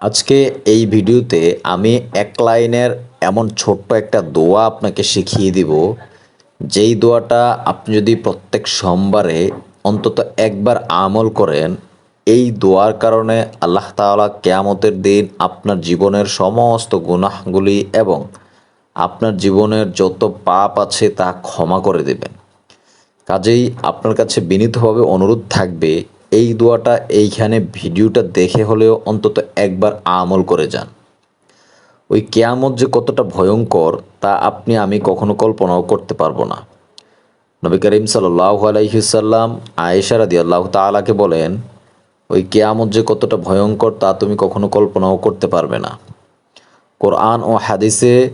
আজকে এই ভিডিওতে আমি এক লাইনের এমন ছোট্ট একটা দোয়া আপনাকে শিখিয়ে দিব। যেই দোয়াটা আপনি যদি প্রত্যেক সোমবারে অন্তত একবার আমল করেন, এই দোয়ার কারণে আল্লাহ তাআলা কেয়ামতের দিন আপনার জীবনের সমস্ত গুনাহগুলি এবং আপনার জীবনের যত পাপ আছে তা ক্ষমা করে দেবেন। কাজেই আপনার কাছে বিনীতভাবে অনুরোধ থাকবে এই দোয়াটা এইখানে ভিডিওটা দেখে হলেও অন্তত একবার আমল করে যান। ওই কেয়ামত যে কতটা ভয়ঙ্কর, তা আপনি, আমি কখনো কল্পনাও করতে পারব না। নবী করিম সাল্লাহ আলাইসাল্লাম আয়েশা রাদি আল্লাহ তালাকে বলেন, ওই কেয়ামত যে কতটা ভয়ঙ্কর, তা তুমি কখনো কল্পনাও করতে পারবে না। কোরআন ও হাদিসে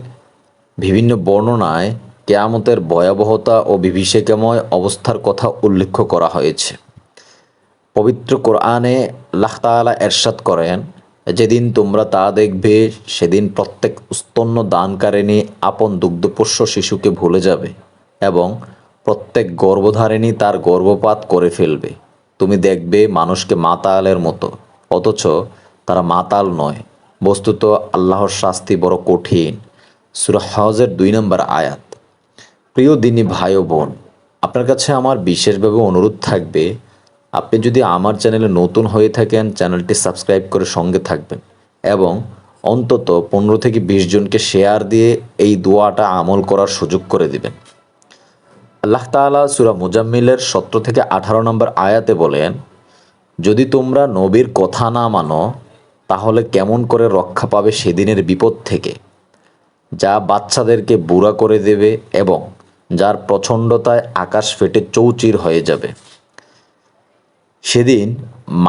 বিভিন্ন বর্ণনায় কেয়ামতের ভয়াবহতা ও বিভীষিকাময় অবস্থার কথা উল্লেখ করা হয়েছে। পবিত্র কোরআনে তাআলা এরশাদ করেন, যেদিন তোমরা তা দেখবে, সেদিন প্রত্যেক স্তন্য দানকারিণী আপন দুগ্ধপোষ্য শিশুকে ভুলে যাবে এবং প্রত্যেক গর্ভধারিণী তার গর্ভপাত করে ফেলবে। তুমি দেখবে মানুষকে মাতালের মতো, অথচ তারা মাতাল নয়। বস্তুত আল্লাহর শাস্তি বড় কঠিন। সুরা হজের দুই নম্বর আয়াত। প্রিয় দিনী ভাই বোন, আপনার কাছে আমার বিশেষভাবে অনুরোধ থাকবে আপনি যদি আমার চ্যানেলে নতুন হয়ে থাকেন, চ্যানেলটি সাবস্ক্রাইব করে সঙ্গে থাকবেন এবং অন্তত পনেরো থেকে বিশ জনকে শেয়ার দিয়ে এই দোয়াটা আমল করার সুযোগ করে দিবেন। আল্লাহ তাআলা সুরা মুজাম্মিলের সতেরো থেকে আঠারো নম্বর আয়াতে বলেন, যদি তোমরা নবীর কথা না মানো, তাহলে কেমন করে রক্ষা পাবে সেদিনের বিপদ থেকে? যা বাচ্চাদেরকে বুড়া করে দেবে এবং যার প্রচণ্ডতায় আকাশ ফেটে চৌচির হয়ে যাবে। সেদিন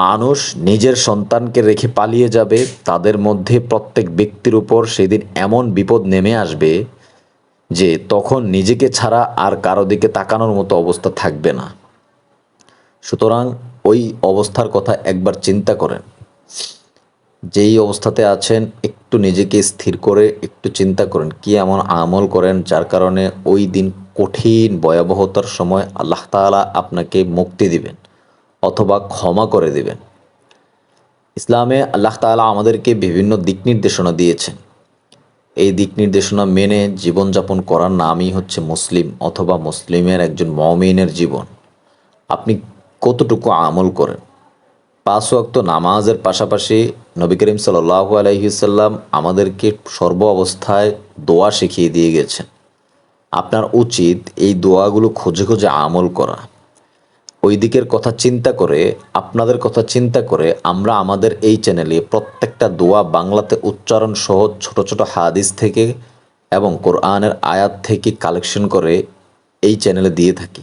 মানুষ নিজের সন্তানকে রেখে পালিয়ে যাবে, তাদের মধ্যে প্রত্যেক ব্যক্তির উপর সেদিন এমন বিপদ নেমে আসবে যে তখন নিজেকে ছাড়া আর কারও দিকে তাকানোর মতো অবস্থা থাকবে না। সুতরাং ওই অবস্থার কথা একবার চিন্তা করেন। যেই অবস্থাতে আছেন, একটু নিজেকে স্থির করে একটু চিন্তা করেন, কি এমন আমল করেন যার কারণে ওই দিন কঠিন, ভয়াবহতার সময় আল্লাহ তাআলা আপনাকে মুক্তি দিবেন। অথবা ক্ষমা করে দেবেন। ইসলামে আল্লাহ তাআলা আমাদেরকে বিভিন্ন দিক নির্দেশনা দিয়েছেন। এই দিক নির্দেশনা মেনে জীবনযাপন করার নামই হচ্ছে মুসলিম অথবা মুসলিমের একজন মমিনের জীবন। আপনি কতটুকু আমল করেন? পাঁচ ওয়াক্ত নামাজের পাশাপাশি নবী করিম সাল্লাহ আলহিসাল্লাম আমাদেরকে সর্ব অবস্থায় দোয়া শিখিয়ে দিয়ে গেছেন। আপনার উচিত এই দোয়াগুলো খুঁজে খুঁজে আমল করা। ওই দিকের কথা চিন্তা করে, আপনাদের কথা চিন্তা করে আমরা আমাদের এই চ্যানেলে প্রত্যেকটা দোয়া বাংলাতে উচ্চারণ সহ ছোট ছোট হাদিস থেকে এবং কোরআনের আয়াত থেকে কালেকশন করে এই চ্যানেলে দিয়ে থাকি।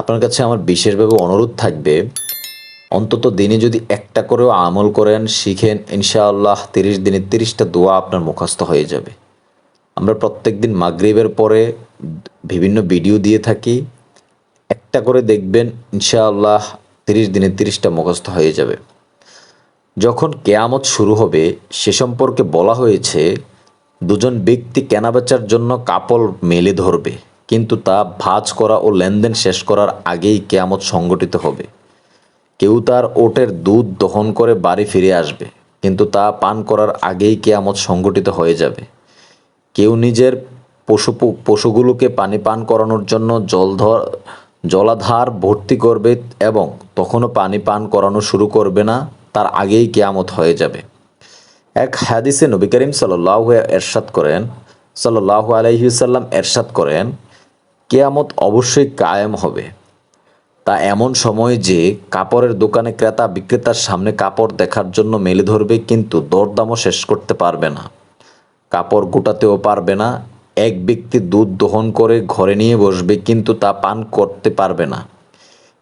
আপনার কাছে আমার বিশেষভাবে অনুরোধ থাকবে, অন্তত দিনে যদি একটা করেও আমল করেন, শিখেন, ইনশাআল্লাহ তিরিশ দিনে তিরিশটা দোয়া আপনার মুখস্থ হয়ে যাবে। আমরা প্রত্যেক দিন মাগরিবের পরে বিভিন্ন ভিডিও দিয়ে থাকি। একটা করে দেখবেন, ইনশাআল্লাহ তিরিশ দিনে তিরিশটা মুখস্থ হয়ে যাবে। যখন কেয়ামত শুরু হবে, সে সম্পর্কে বলা হয়েছে, দুজন ব্যক্তি কেনাবেচার জন্য কাপল মেলে ধরবে, কিন্তু তা ভাঁজ করা ও লেনদেন শেষ করার আগেই কেয়ামত সংগঠিত হবে। কেউ তার ওটের দুধ দহন করে বাড়ি ফিরে আসবে, কিন্তু তা পান করার আগেই কেয়ামত সংগঠিত হয়ে যাবে। কেউ নিজের পশু পশুগুলোকে পানি পান করানোর জন্য জল জলধর জলাধার ভর্তি করবে এবং তখনও পানি পান করানো শুরু করবে না, তার আগেই কেয়ামত হয়ে যাবে। এক হাদিসে নবী করিম সাল্লাহ এরশাদ করেন সাল্লাহ আলহিসাল্লাম এরশাদ করেন, কেয়ামত অবশ্যই কায়েম হবে। তা এমন সময় যে কাপড়ের দোকানে ক্রেতা বিক্রেতার সামনে কাপড় দেখার জন্য মেলে ধরবে, কিন্তু দরদামও শেষ করতে পারবে না। কাপড় গোটাতেও পারবে না এক ব্যক্তি দুধ দহন করে ঘরে নিয়ে বসবে, কিন্তু তা পান করতে পারবে না।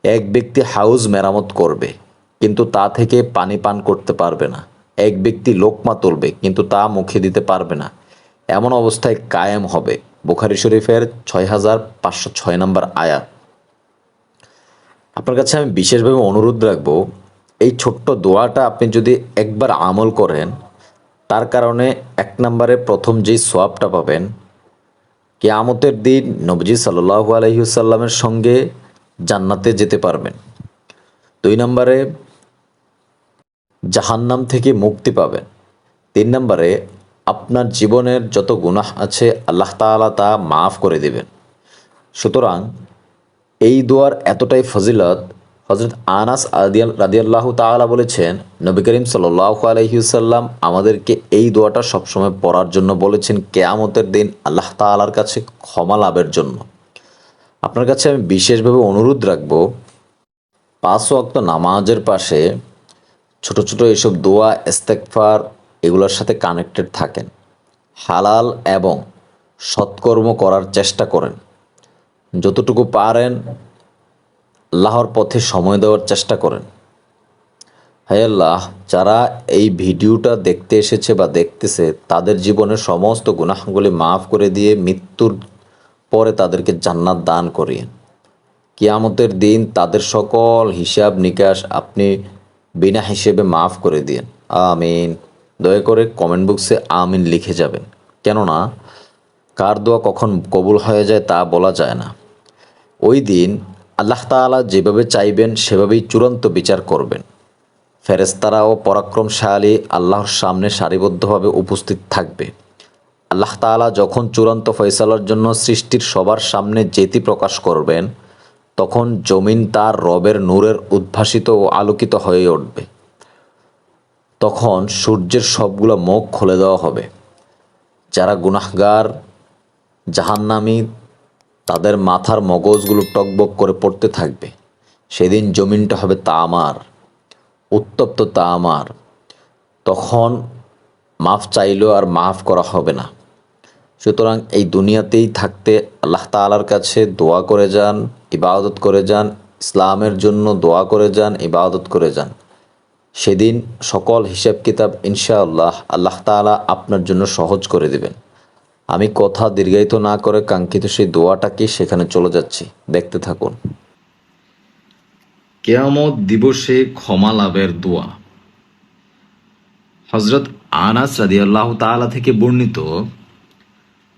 এক ব্যক্তি হাউস মেরামত করবে, কিন্তু তা থেকে পানি পান করতে পারবে না। এক ব্যক্তি লোকমা তুলবে, কিন্তু তা মুখে দিতে পারবে না। এমন অবস্থায় কায়েম হবে। বুখারি শরীফের ছয় হাজার পাঁচশো ছয় নম্বর আয়াত আপনার কাছে আমি বিশেষভাবে অনুরোধ রাখব, এই ছোট্ট দোয়াটা আপনি যদি একবার আমল করেন, তার কারণে এক নম্বরে প্রথম যেই সোয়াবটা পাবেন কেয়ামতের দিন নবজি সাল্লাহু আলহিউসাল্লামের সঙ্গে জান্নাতে যেতে পারবেন। দুই নম্বরে, জাহান্নাম থেকে মুক্তি পাবেন। তিন নম্বরে, আপনার জীবনের যত গুনাহ আছে আল্লাহ তালা তা মাফ করে দেবেন। সুতরাং এই দোয়ার এতটাই ফজিলত হজরত আনাস আদিয়াল রাদিয়াল্লাহু তাআলা বলেছেন, নবী করিম সাল্লাল্লাহু আলাইহি সাল্লাম আমাদেরকে এই দোয়াটা সবসময় পড়ার জন্য বলেছেন, কেয়ামতের দিন আল্লাহ তাআলার কাছে ক্ষমা লাভের জন্য। আপনার কাছে আমি বিশেষভাবে অনুরোধ রাখব, পাঁচ ওয়াক্ত নামাজের পাশে ছোট ছোট এইসব দোয়া ইস্তেকফার এগুলোর সাথে কানেক্টেড থাকেন। হালাল এবং সৎকর্ম করার চেষ্টা করেন। যতটুকু পারেন আল্লাহর পথে সময় দেওয়ার চেষ্টা করেন। হায় আল্লাহ, যারা এই ভিডিওটা দেখতে এসেছে বা দেখতেছে, তাদের জীবনের সমস্ত গুনাহগুলি মাফ করে দিয়ে মৃত্যুর পরে তাদেরকে জান্নাত দান করিয়েন কিয়ামতের দিন তাদের সকল হিসাব নিকাশ আপনি বিনা হিসেবে মাফ করে দিন আমিন। দয়া করে কমেন্ট বক্সে আমিন লিখে যাবেন। কেননা, কার দোয়া কখন কবুল হয়ে যায় তা বলা যায় না। ওই দিন আল্লাহ তাআলা যেভাবে চাইবেন, সেভাবেই চূড়ান্ত বিচার করবেন। ফেরেস্তারাও পরাক্রমশালী আল্লাহর সামনে সারিবদ্ধভাবে উপস্থিত থাকবে। আল্লাহ তাআলা যখন চূড়ান্ত ফয়সালার জন্য সৃষ্টির সবার সামনে জেতি প্রকাশ করবেন, তখন জমিন তার রবের নূরের উদ্ভাসিত ও আলোকিত হয়ে উঠবে। তখন সূর্যের সবগুলো মুখ খুলে দেওয়া হবে। যারা গুনাহগার, জাহান্নামী তাদের মাথার মগজগুলো টকবক করে পড়তে থাকবে। সেদিন জমিনটা হবে তামার, উত্তপ্ত তামার। তখন মাফ চাইলেও আর মাফ করা হবে না। সুতরাং এই দুনিয়াতেই থাকতে আল্লাহ তাআলার কাছে দোয়া করে যান, ইবাদত করে যান, ইসলামের জন্য দোয়া করে যান, ইবাদত করে যান। সেদিন সকল হিসাব কিতাব ইনশাআল্লাহ আল্লাহ তাআলা আপনার জন্য সহজ করে দিবেন। আমি কথা দীর্ঘায়িত না করে কাঙ্ক্ষিত সেই দোয়াটাকে সেখানে চলে যাচ্ছি। দেখতে থাকুন। কেয়ামত দিবসে ক্ষমা লাভের দোয়া। হজরত আনাস রাদিয়াল্লাহু তাআলা থেকে বর্ণিত,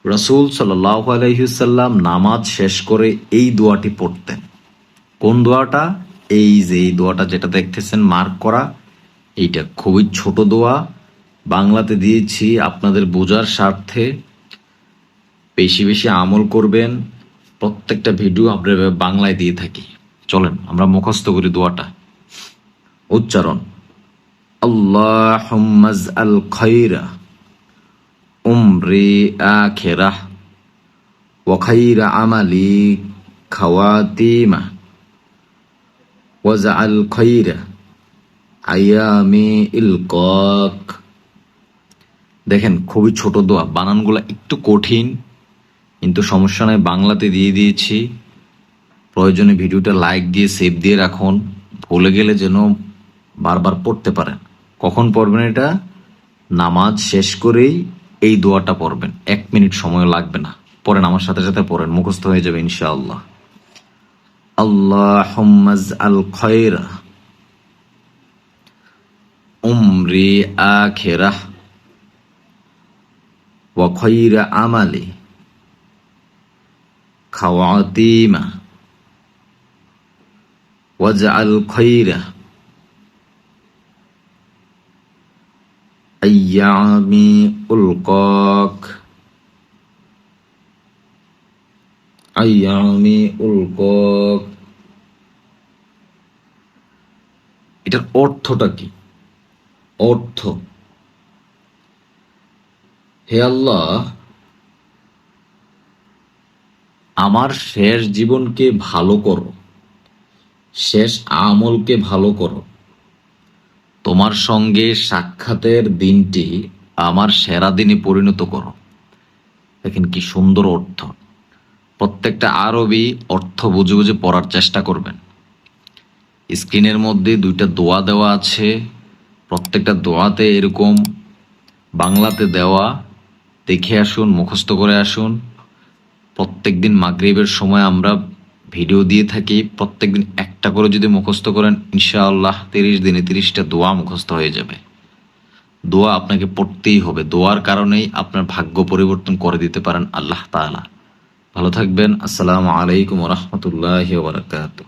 রসুল সাল্লাহ আলহিসাল্লাম নামাজ শেষ করে এই দোয়াটি পড়তেন। কোন দোয়াটা? এই যে এই দোয়াটা যেটা দেখতেছেন মার্ক করা, এইটা খুবই ছোট দোয়া। বাংলাতে দিয়েছি আপনাদের বোঝার স্বার্থে। বেশি বেশি আমল করবেন প্রত্যেকটা ভিডিও আমরা এভাবে বাংলায় দিয়ে থাকি চলেন আমরা মুখস্থ করি দোয়াটা উচ্চারণ আল্লাহ আল খৈরা উমরি আখেরাহ وخير عملي خواتيمه واجعل خير আয়ামি ইলকক দেখেন খুবই ছোট দোয়া বানানগুলো একটু কঠিন কিন্তু সমস্যা নাই বাংলাতে দিয়ে দিয়েছি প্রয়োজনে ভিডিওটা লাইক দিয়ে সেভ দিয়ে রাখুন ভুলে গেলে যেন বারবার পড়তে পারেন কখন পড়বেন এটা নামাজ শেষ করেই এই দোয়াটা পড়বেন এক মিনিট সময় লাগবে না পড়েন আমার সাথে সাথে পড়েন মুখস্থ হয়ে যাবে ইনশাআল্লাহ আল্লাহ আল খয়রা উমরি আখেরাহ وخير عملي খাওয়াতিমা ওয়াজআল খৈরা আইয়ামি উলকক আইয়ামি উলকক এটার অর্থটা কি? অর্থ। হে আল্লাহ আমার শেষ জীবনকে ভালো করো। শেষ আমলকে ভালো করো। তোমার সঙ্গে সাক্ষাতের দিনটি আমার সেরা দিনে পরিণত করো। দেখেন কি সুন্দর অর্থ। প্রত্যেকটা আরবি অর্থ বুঝে বুঝে পড়ার চেষ্টা করবেন। স্ক্রিনের মধ্যে দুইটা দোয়া দেওয়া আছে। প্রত্যেকটা দোয়াতে এরকম বাংলাতে দেওয়া। দেখে আসুন, মুখস্থ করে আসুন। প্রত্যেক দিন মাগরীবের সময় আমরা ভিডিও দিয়ে থাকি। প্রত্যেক দিন একটা করে যদি মুখস্থ করেন, ইনশাআল্লাহ তিরিশ দিনে তিরিশটা দোয়া মুখস্থ হয়ে যাবে। দোয়া আপনাকে পড়তেই হবে। দোয়ার কারণেই আপনার ভাগ্য পরিবর্তন করে দিতে পারেন আল্লাহ তালা ভালো থাকবেন। আসসালামু আলাইকুম রহমতুল্লাহ বারাকাতুহ।